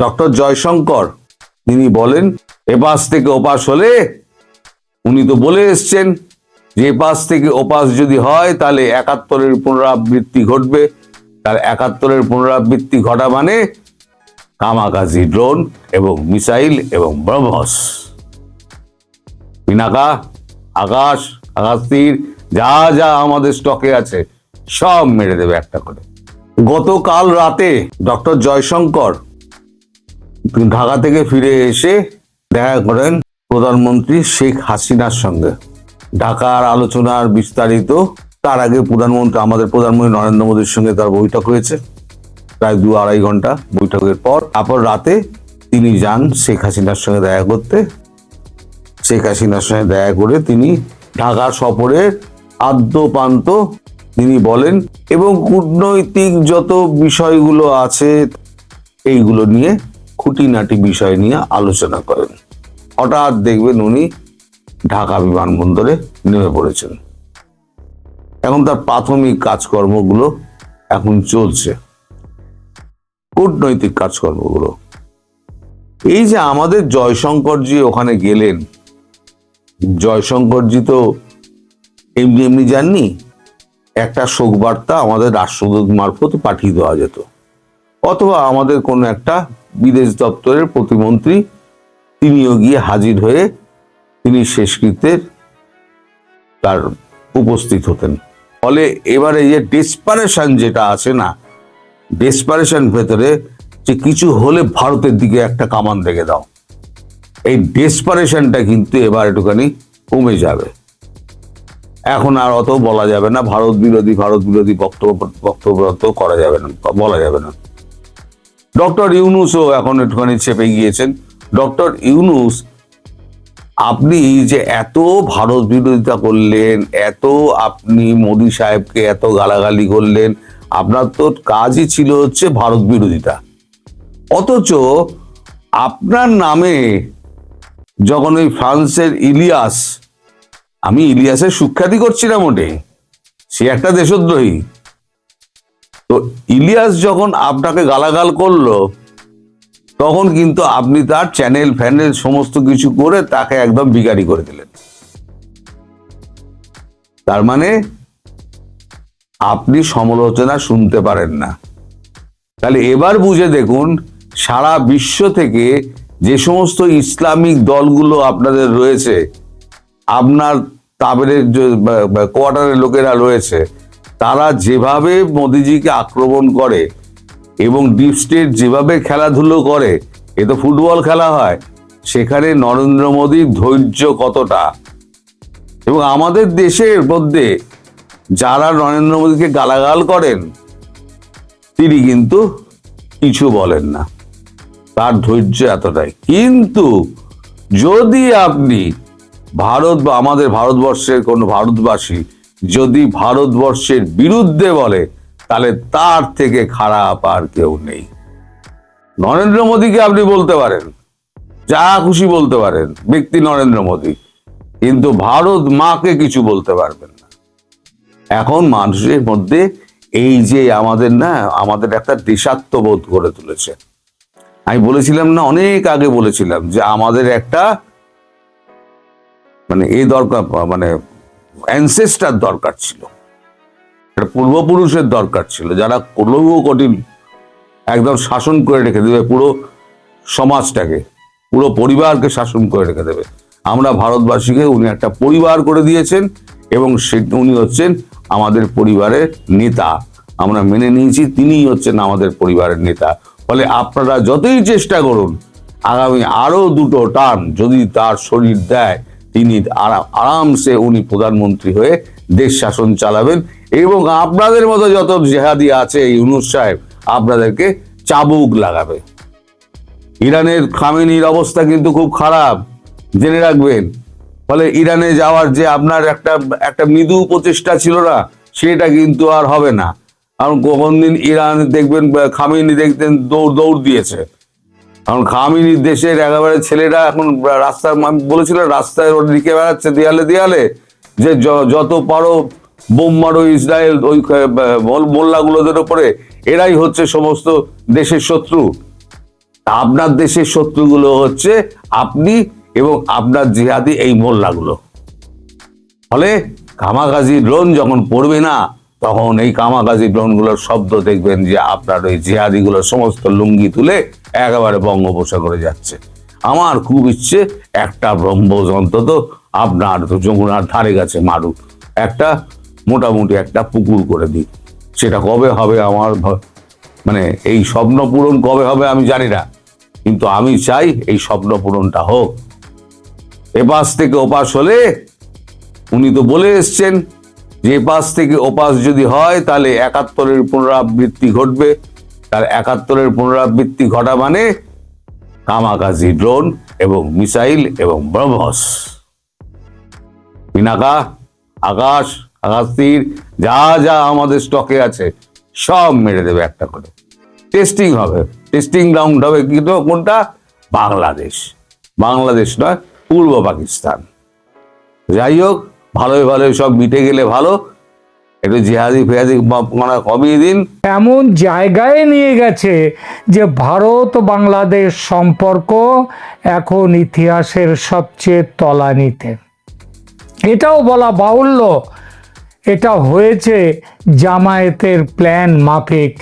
Doctor Jaishankar, তিনি বলেন এপাশ থেকে ওপাশ হলে উনি তো বলে এসছেন যে এপাশ থেকে ওপাশ যদি হয়, তাহলে একাত্তরের পুনরাবৃত্তি ঘটবে। তার একাত্তরের পুনরাবৃত্তি ঘটা মানে কামাকাজি ড্রোন এবং মিসাইল এবং ব্রহ্মস। পিনাকা, আকাশ আকাশ তীর যা যা আমাদের স্টকে আছে, সব মেরে দেবে একটা করে। গতকাল রাতে ডক্টর জয়শঙ্কর ঢাকা থেকে ফিরে এসে দেখা করেন প্রধানমন্ত্রী শেখ হাসিনার সঙ্গে। ঢাকার আলোচনার বিস্তারিত, তার আগে প্রধানমন্ত্রী, আমাদের প্রধানমন্ত্রী নরেন্দ্র মোদীর সঙ্গে তার বৈঠক হয়েছে। প্রায় দু আড়াই ঘণ্টা বৈঠকের পর, তারপর রাতে তিনি যান শেখ হাসিনার সঙ্গে দেখা করতে। শেখ হাসিনার সঙ্গে দেখা করে তিনি ঢাকা সফরের আদ্যপান্ত তিনি বলেন, এবং কূটনৈতিক যত বিষয়গুলো আছে, এইগুলো নিয়ে খুঁটিনাটি বিষয় নিয়ে আলোচনা করেন। হঠাৎ দেখবেন উনি ঢাকা বিমানবন্দরে নেমে পড়েছেন। এখন তার প্রাথমিক কাজকর্মগুলো এখন চলছে। কূটনৈতিক কাজকর্মগুলো। এই যে আমাদের জয়শঙ্করজি ওখানে গেলেন, জয়শঙ্করজি তো এমনি এমনি যাননি, একটা শোক বার্তা আমাদের রাষ্ট্রদূত মারফত পাঠিয়ে দেওয়া যেত। অথবা আমাদের কোনো একটা বিদেশ দপ্তরের প্রতিমন্ত্রী তিনিও গিয়ে হাজির হয়ে তিনি শেষকৃত্যের তার উপস্থিত হতেন। ফলে এবারে যে ডেসপারেশন যেটা আছে না, ডেসপারেশন ভেতরে যে কিছু হলে ভারতের দিকে একটা কামান রেখে দাও। এই ডেসপারেশনটা কিন্তু এবার একটুখানি কমে যাবে। এখন আর অত বলা যাবে না, ভারত বিরোধী ভারত বিরোধী বক্তব্য বক্তব্য করা যাবে না, বলা যাবে না। ডক্টর ইউনুসও এখন একটুখানি চেপে গিয়েছেন। ডক্টর ইউনুস, আপনি যে এত ভারত বিরোধিতা করলেন, এত আপনি মোদী সাহেবকে এত গালাগালি করলেন, আপনার তো কাজই ছিল হচ্ছে ভারত বিরোধিতা। অথচ আপনার নামে যখন ওই ফ্রান্সের ইলিয়াস, আমি ইলিয়াসের সুখ্যাতি করছি না মোটে, সে একটা দেশদ্রোহী। তো ইলিয়াস যখন আপনাকে গালাগাল করল, তখন কিন্তু আপনি তার চ্যানেল ফ্যানেল সমস্ত কিছু করে তাকে একদম বিগাড়ি করে দিলেন। তার মানে আপনি সমালোচনা শুনতে পারেন না। তাহলে এবার বুঝে দেখুন, সারা বিশ্ব থেকে যে সমস্ত ইসলামিক দলগুলো আপনাদের রয়েছে, আপনার তাবের কোয়ার্টারের লোকেরা রয়েছে তারা যেভাবে মোদিজিকে আক্রমণ করে এবং ডিপ স্টেট যেভাবে খেলাধুলো করে, এ তো ফুটবল খেলা হয়, সেখানে নরেন্দ্র মোদীর ধৈর্য কতটা? এবং আমাদের দেশের মধ্যে যারা নরেন্দ্র মোদীকে গালাগাল করেন, তিনি কিন্তু কিছু বলেন না। তার ধৈর্য এতটাই। কিন্তু যদি আপনি ভারত বা আমাদের ভারতবর্ষের কোনো ভারতবাসী যদি ভারতবর্ষের বিরুদ্ধে বলে, তাহলে তার থেকে খারাপ আর কেউ নেই। নরেন্দ্র মোদীকে আপনি বলতে পারেন, যা খুশি বলতে পারেন, ব্যক্তি নরেন্দ্র মোদী। কিন্তু ভারত মাকে কিছু বলতে পারবেন না। এখন মানুষের মধ্যে এই যে আমাদের না, আমাদের একটা দেশাত্মবোধ গড়ে তুলেছে। আমি বলেছিলাম না, অনেক আগে বলেছিলাম যে আমাদের একটা মানে এই দরকার মানে অ্যানসেস্টার দরকার ছিল। একটা পূর্বপুরুষের দরকার ছিল। যারা লৌহ কঠিন একদম শাসন করে রেখে দেবে, পুরো সমাজটাকে, পুরো পরিবারকে শাসন করে রেখে দেবে। আমরা ভারতবাসীকে উনি একটা পরিবার করে দিয়েছেন এবং সে উনি হচ্ছেন আমাদের পরিবারের নেতা। আমরা মেনে নিয়েছি, তিনিই হচ্ছেন আমাদের পরিবারের নেতা। ফলে আপনারা যতই চেষ্টা করুন, আগামী আরও দুটো টার্ম যদি তার শরীর দেয় তিনি আরা- আরামসে উনি প্রধানমন্ত্রী হয়ে দেশ শাসন চালাবেন এবং আপনাদের মতো যত জেহাদি আছে ইউনুস সাহেব আপনাদেরকে চাবুক লাগাবে। ইরানের খামেনির অবস্থা কিন্তু খুব খারাপ, জেনে রাখবেন। ফলে ইরানে যাওয়ার যে আপনার একটা একটা মৃদু প্রচেষ্টা ছিল না, সেটা কিন্তু আর হবে না। কারণ কখন দিন ইরান দেখবেন, খামেনি দেখতেন দৌড় দৌড় দিয়েছে। কারণ খামিনির দেশের একেবারে ছেলেরা এখন রাস্তার আমি বলেছিলাম রাস্তায় ওর দিকে বেড়াচ্ছে দেয়ালে দেয়ালে, যে যত পারো বোম মারো ইসরায়েল, ওই মোল্লাগুলোদের ওপরে, এরাই হচ্ছে সমস্ত দেশের শত্রু। আপনার দেশের শত্রুগুলো হচ্ছে আপনি এবং আপনার জিহাদি এই মোল্লাগুলো। ফলে কামাগাজি ড্রোন যখন পড়বে না তখন এই কামাগাজি ড্রোনগুলোর শব্দ দেখবেন যে আপনার ওই জিহাদিগুলোর সমস্ত লুঙ্গি তুলে একেবারে বঙ্গোপসাগরে যাচ্ছে। আমার খুব ইচ্ছে একটা ব্রহ্মোস অন্তত আপনার যমুনার ধারে কাছে মারুক। একটা মোটামুটি একটা পুকুর করে দিই সেটা কবে হবে আমার মানে এই স্বপ্ন পূরণ কবে হবে আমি জানি না। কিন্তু আমি চাই এই স্বপ্ন পূরণটা হোক। এপাশ থেকে ওপাশ হলে উনি তো বলে এসছেন যে এপাশ থেকে ওপাশ যদি হয়, তাহলে একাত্তরের পুনরাবৃত্তি ঘটবে। তার একাত্তরের পুনরাবৃত্তি ঘটা মানে কামাকাজি ড্রোন এবং মিসাইল এবং ব্রহ্মস। পিনাকা, আকাশ আকাশ তীর যা যা আমাদের স্টকে আছে, সব মেরে দেবে একটা করে। টেস্টিং হবে। টেস্টিং গ্রাউন্ড হবে কিন্তু কোনটা? বাংলাদেশ। বাংলাদেশ নয়, পূর্ব পাকিস্তান। যাই হোক ভালোই ভালোই, সব মিটে গেলে ভালো। একটু জিহাদি ফিহাদি মানে কমিয়ে দিন। এমন জায়গায় নিয়ে গেছে যে ভারত বাংলাদেশ সম্পর্ক এখন ইতিহাসের সবচেয়ে তলানিতে। এটাও বলা বাহুল্য। এটা হয়েছে জামায়াতের প্ল্যান মাফিক,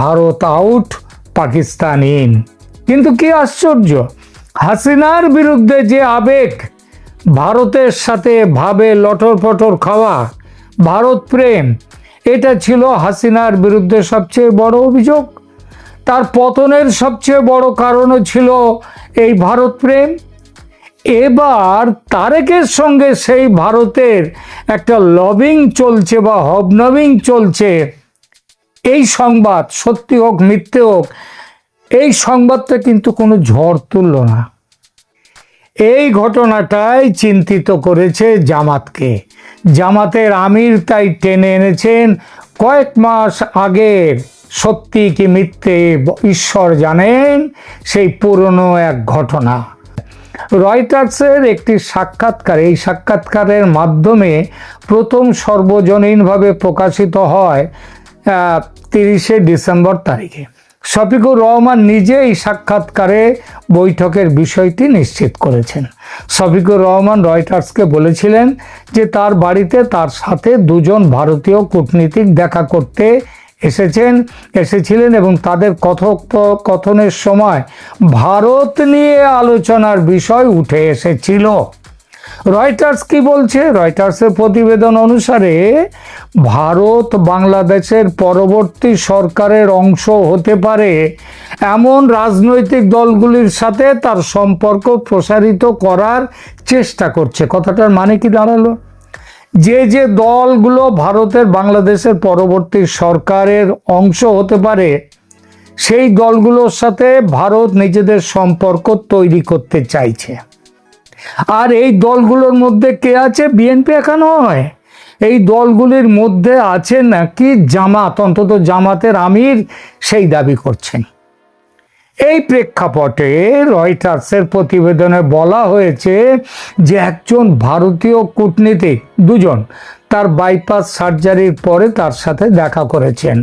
ভারত আউট, পাকিস্তান ইন। কিন্তু কি আশ্চর্য, হাসিনার বিরুদ্ধে যে আবেগ ভারতের সাথে ভাবে লটর পটর খাওয়া, ভারত প্রেম, এটা ছিল হাসিনার বিরুদ্ধে সবচেয়ে বড় অভিযোগ। তার পতনের সবচেয়ে বড় কারণও ছিল এই ভারত প্রেম। এবার তারেকের সঙ্গে সেই ভারতের একটা লবিং চলছে বা হবনবিং চলছে। এই সংবাদ সত্যি হোক, মিথ্যে হোক, এই সংবাদটা কিন্তু কোনো ঝড় তুলল না। এই ঘটনাটাই চিন্তিত করেছে জামাতকে। জামাতের আমির তাই টেনে এনেছেন কয়েক মাস আগের সত্যি কি মিথ্যে ঈশ্বর জানেন সেই পুরনো এক ঘটনা। রয়টার্সের একটি সাক্ষাৎকার, এই সাক্ষাৎকারের মাধ্যমে প্রথম সর্বজনীনভাবে প্রকাশিত হয় তিরিশে ডিসেম্বর তারিখে। শফিকুর রহমান নিজেই সাক্ষাৎকারে বৈঠকের বিষয়টি নিশ্চিত করেছেন। শফিকুর রহমান রয়টার্সকে বলেছিলেন যে তার বাড়িতে তার সাথে দুজন ভারতীয় কূটনীতিক দেখা করতে এসেছেন, এসেছিলেন এবং তাদের কথোপকথনের সময় ভারত নিয়ে আলোচনার বিষয় উঠে এসেছিল। রয়টার্স কি বলছে? রয়টার্সের প্রতিবেদন অনুসারে ভারত বাংলাদেশের পরবর্তী সরকারের অংশ হতে পারে। এমন রাজনৈতিক দলগুলির সাথে তার সম্পর্ক প্রসারিত করার চেষ্টা করছে। কথাটার মানে কি দাঁড়াল? যে যে দলগুলো ভারতের বাংলাদেশের পরবর্তী সরকারের অংশ হতে পারে, সেই দলগুলোর সাথে ভারত নিজেদের সম্পর্ক তৈরি করতে চাইছে। আর এই দলগুলোর মধ্যে কে আছে? বিএনপি একা নয় এই দলগুলির মধ্যে আছে নাকি জামাত? অন্তত জামাতের আমির সেই দাবি করছেন। এই প্রেক্ষাপটে রয়টার্সের প্রতিবেদনে বলা হয়েছে যে একজন ভারতীয় কূটনীতিক, দুজন, তার বাইপাস সার্জারির পরে তার সাথে দেখা করেছেন।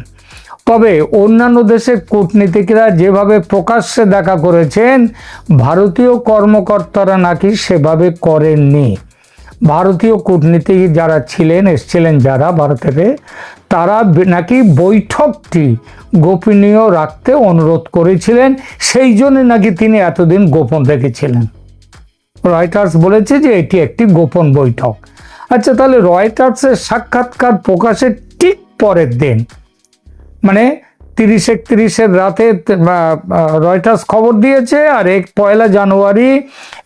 তবে অন্যান্য দেশের কূটনীতিকরা যেভাবে প্রকাশ্যে দেখা করেছেন, ভারতীয় কর্মকর্তারা নাকি সেভাবে করেননি। ভারতীয় কূটনীতিক যারা ছিলেন, এসছিলেন যারা ভারতের তারা নাকি বৈঠকটি গোপনীয় রাখতে অনুরোধ করেছিলেন, সেই জন্য নাকি তিনি এতদিন গোপন রেখেছিলেন। রয়টার্স বলেছে যে এটি একটি গোপন বৈঠক। আচ্ছা তাহলে রয়টার্সের সাক্ষাৎকার প্রকাশের ঠিক পরের দিন মানে তিরিশ একত্রিশের রাতে রয়টার্স খবর দিয়েছে, আর এক পয়লা জানুয়ারি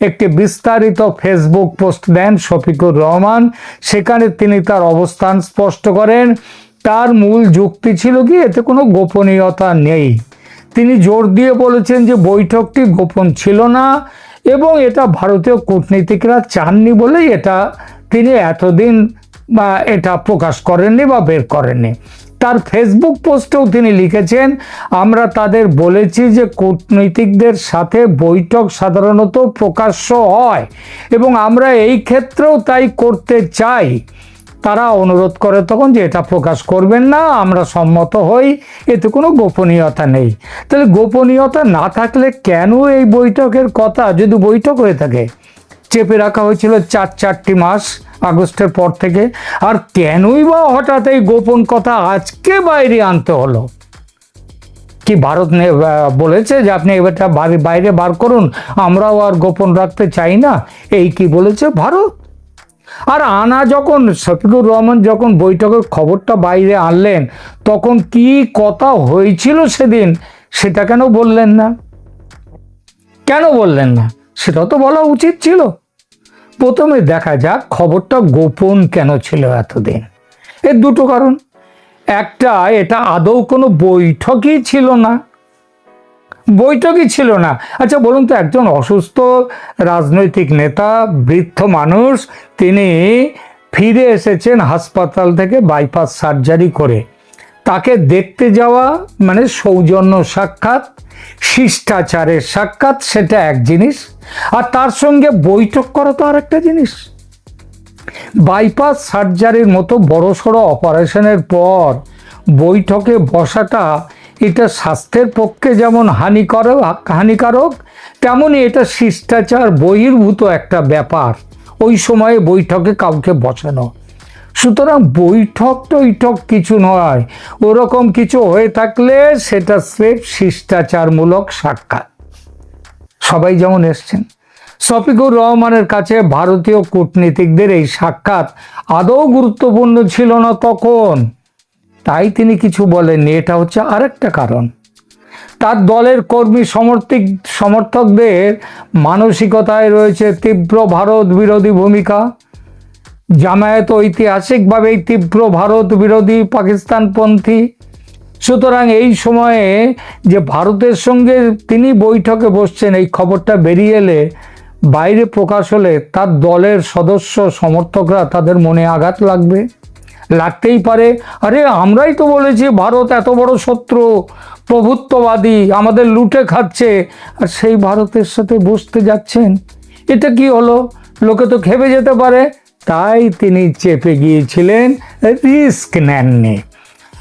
একটি বিস্তারিত ফেসবুক পোস্ট দেন শফিকুর রহমান। সেখানে তিনি তার অবস্থান স্পষ্ট করেন। তার মূল যুক্তি ছিল কি, এতে কোনো গোপনীয়তা নেই। তিনি জোর দিয়ে বলেছেন যে বৈঠকটি গোপন ছিল না, এবং এটা ভারতীয় কূটনীতিকরা চাননি বলেই এটা তিনি এতদিন, বা, এটা প্রকাশ করেননি বা বের করেননি। তার ফেসবুক পোস্টেও তিনি লিখেছেন, আমরা তাদের বলেছি যে কূটনৈতিকদের সাথে বৈঠক সাধারণত প্রকাশ্য হয় এবং আমরা এই ক্ষেত্রেও তাই করতে চাই। তারা অনুরোধ করে তখন যে এটা প্রকাশ করবেন না, আমরা সম্মত হই, এতে কোনো গোপনীয়তা নেই। তাহলে গোপনীয়তা না থাকলে কেন এই বৈঠকের কথা যদি বৈঠক হয়ে থাকে? চেপে রাখা হয়েছিল চার চারটি মাস আগস্টের পর থেকে। আর কেনই বা হঠাৎ এই গোপন কথা আজকে বাইরে আনতে হলো? কি ভারত বলেছে যে আপনি এবারটা বাড়ি- বাইরে বার করুন, আমরাও আর গোপন রাখতে চাই না? এই কি বলেছে ভারত? আর আনা যখন, শফিকুর রহমান যখন বৈঠকের খবরটা বাইরে আনলেন, তখন কি কথা হয়েছিল সেদিন? সেটা কেন বললেন না? কেন বললেন না? সেটা তো বলা উচিত ছিল। প্রথমে দেখা যাক খবরটা গোপন কেন ছিল এতদিন। এর দুটো কারণ। একটা, এটা আদৌ কোনো বৈঠকই ছিল না। বৈঠকই ছিল না। আচ্ছা বলুন তো, একজন অসুস্থ রাজনৈতিক নেতা, বৃদ্ধ মানুষ, তিনি ফিরে এসেছেন হাসপাতাল থেকে বাইপাস সার্জারি করে। তাকে দেখতে যাওয়া মানে সৌজন্য সাক্ষাৎ, শিষ্টাচারের সাক্ষাৎ, সেটা এক জিনিস। আর তার সঙ্গে বৈঠক করা তো আর একটা জিনিস। বাইপাস সার্জারির মতো বড় বড়সড় অপারেশনের পর বৈঠকে বসাটা এটা স্বাস্থ্যের পক্ষে যেমন হানিকারক হানিকারক তেমনই এটা শিষ্টাচার বহির্ভূত একটা ব্যাপার। ওই সময়ে বৈঠকে কাউকে বসানো। সুতরাং বৈঠক টৈঠক কিছু নয়। ওরকম কিছু হয়ে থাকলে সেটা স্রেফ শিষ্টাচারমূলক সাক্ষাৎ। সবাই যেমন এসছেন, শফিকুর রহমানের কাছে ভারতীয় কূটনীতিকদের এই সাক্ষাৎ আদৌ গুরুত্বপূর্ণ ছিল না তখন। তাই তিনি কিছু বলেননি, এটা হচ্ছে আরেকটা কারণ। তার দলের কর্মী সমর্থিক, সমর্থকদের মানসিকতায় রয়েছে তীব্র ভারত বিরোধী ভূমিকা। জামায়াত ঐতিহাসিকভাবেই তীব্র ভারত বিরোধী পাকিস্তানপন্থী। সুতরাং এই সময়ে যে ভারতের সঙ্গে তিনি বৈঠকে বসছেন, এই খবরটা বেরিয়ে এলে বাইরে প্রকাশ হলে তার দলের সদস্য, সমর্থকরা তাদের মনে আঘাত লাগবে। লাগতেই পারে। আরে, আমরাই তো বলেছি ভারত এত বড় শত্রু, প্রভুত্ববাদী, আমাদের লুটে খাচ্ছে, আর সেই ভারতের সাথে বসতে যাচ্ছেন। এটা কি হলো? লোকে তো খেপে যেতে পারে। তাই তিনি চেপে গিয়েছিলেন, রিস্ক নেননি।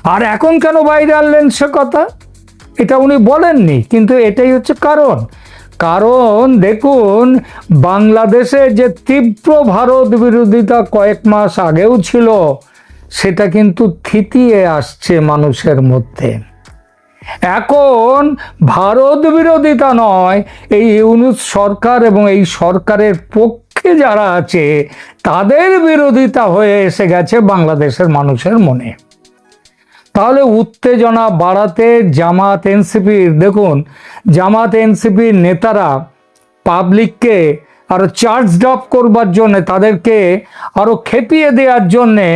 আর এখন কেন বাইরে আনলেন সে কথা? এটা উনি বলেননি, কিন্তু এটাই হচ্ছে কারণ। কারণ দেখুন, বাংলাদেশে যে তীব্র ভারত বিরোধিতা কয়েক মাস আগেও ছিল, সেটা কিন্তু থিতিয়ে আসছে মানুষের মধ্যে। এখন ভারত বিরোধিতা নয়, এই ইউনুস সরকার এবং এই সরকারের পক্ষে যারা আছে, তাদের বিরোধিতা হয়ে এসে গেছে বাংলাদেশের মানুষের মনে। তাহলে উত্তেজনা বাড়াতে জামাত এনসিপির, দেখুন, জামাত এনসিপির নেতারা পাবলিককে আরও চার্জ আপ করবার জন্য, তাদেরকে আরও খেপিয়ে দেওয়ার জন্যে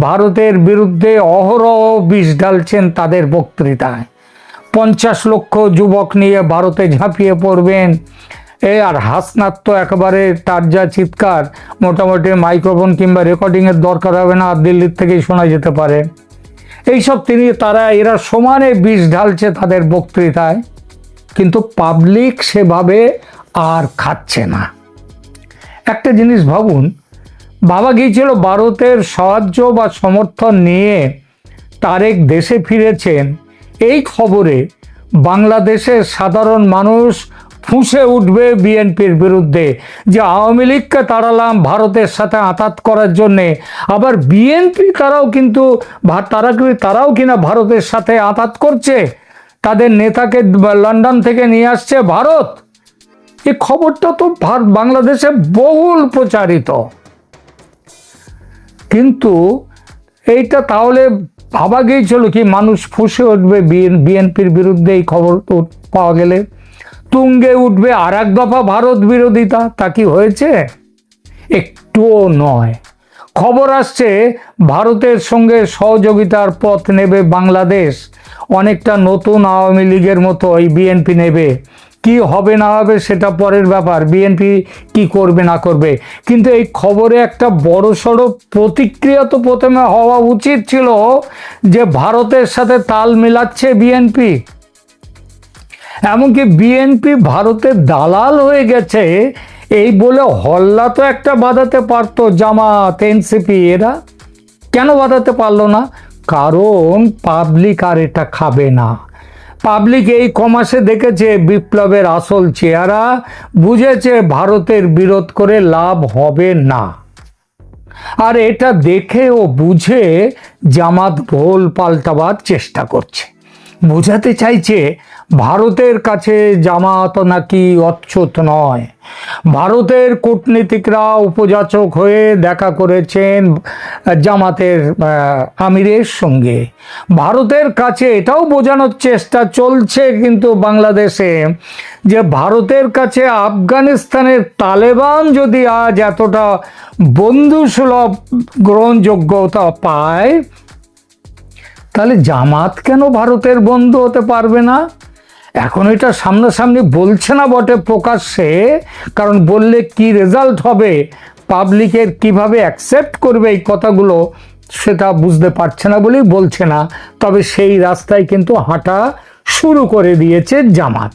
ভারতের বিরুদ্ধে অহরহ বিষ ঢালছেন তাদের বক্তৃতায়। পঞ্চাশ লক্ষ যুবক নিয়ে ভারতে ঝাঁপিয়ে পড়বেন এ আর হাসনাত তো একেবারে তার যা চিৎকার, মোটামুটি মাইক্রোফোন কিংবা রেকর্ডিংয়ের দরকার হবে না, আর দিল্লির থেকেই শোনা যেতে পারে। এইসব তিনি, তারা, এরা সমানে বিষ ঢালছে তাদের বক্তৃতায়, কিন্তু পাবলিক সেভাবে আর খাচ্ছে না। একটা জিনিস ভাবুন, বাবা গিয়েছিল ভারতের সাহায্য বা সমর্থন নিয়ে তারেক দেশে ফিরেছেন। এই খবরে বাংলাদেশের সাধারণ মানুষ ফুঁসে উঠবে বিএনপির বিরুদ্ধে। যে আওয়ামী লীগকে তাড়ালাম ভারতের সাথে আঘাত করার জন্যে, আবার বিএনপি তারাও কিন্তু তারা তারাও কিনা ভারতের সাথে আঘাত করছে? তাদের নেতাকে লন্ডন থেকে নিয়ে আসছে ভারত। এই খবরটা তো বাংলাদেশে বহুল প্রচারিত। কিন্তু এইটা তাহলে ভাবা গিয়েছিল কি মানুষ ফুসে উঠবে বিএনপির বিরুদ্ধে এই খবর তো পাওয়া গেলে। তুঙ্গে উঠবে আর এক দফা ভারত বিরোধিতা, তা কি হয়েছে? একটুও নয়। খবর আসছে, ভারতের সঙ্গে সহযোগিতার পথ নেবে বাংলাদেশ। অনেকটা নতুন আওয়ামী লীগের মতো এই বিএনপি নেবে। কি হবে না হবে সেটা পরের ব্যাপার, বিএনপি কি করবে না করবে। কিন্তু এই খবরে একটা বড় সড়ো প্রতিক্রিয়া তো প্রথমে হওয়া উচিত ছিল যে ভারতের সাথে তাল মিলাচ্ছে বিএনপি। এমনকি বিএনপি ভারতের দালাল হয়ে গেছে। এই বলে হল্লা তো একটা বাঁধাতে পারতো জামাত এনসিপি এরা। কেন বাঁধাতে পারল না? কারণ পাবলিক আর এটা খাবে না। পাবলিক এই কমাসে দেখেছে বিপ্লবের আসল চেহারা, বুঝেছে ভারতের বিরোধ করে লাভ হবে না। আর এটা দেখে ও বুঝে জামাত ভোল পাল্টাবার চেষ্টা করছে। বোঝাতে চাইছে ভারতের কাছে জামাত নাকি অচ্যুত নয়। ভারতের কূটনীতিকরা উপযাচক হয়ে দেখা করেছেন জামাতের আমিরের সঙ্গে। ভারতের কাছে এটাও বোঝানোর চেষ্টা চলছে কিন্তু বাংলাদেশে যে ভারতের কাছে আফগানিস্তানের তালেবান যদি আজ এতটা বন্ধুসুলভ গ্রহণযোগ্যতা পায় তাহলে জামাত কেন ভারতের বন্ধু হতে পারবে না? এখন এটা সামনাসামনি বলছে না বটে প্রকাশ্যে, কারণ বললে কি রেজাল্ট হবে? পাবলিকের কীভাবে অ্যাকসেপ্ট করবে এই কথাগুলো সেটা বুঝতে পারছে না বলেই বলছে না। তবে সেই রাস্তায় কিন্তু হাঁটা শুরু করে দিয়েছে জামাত।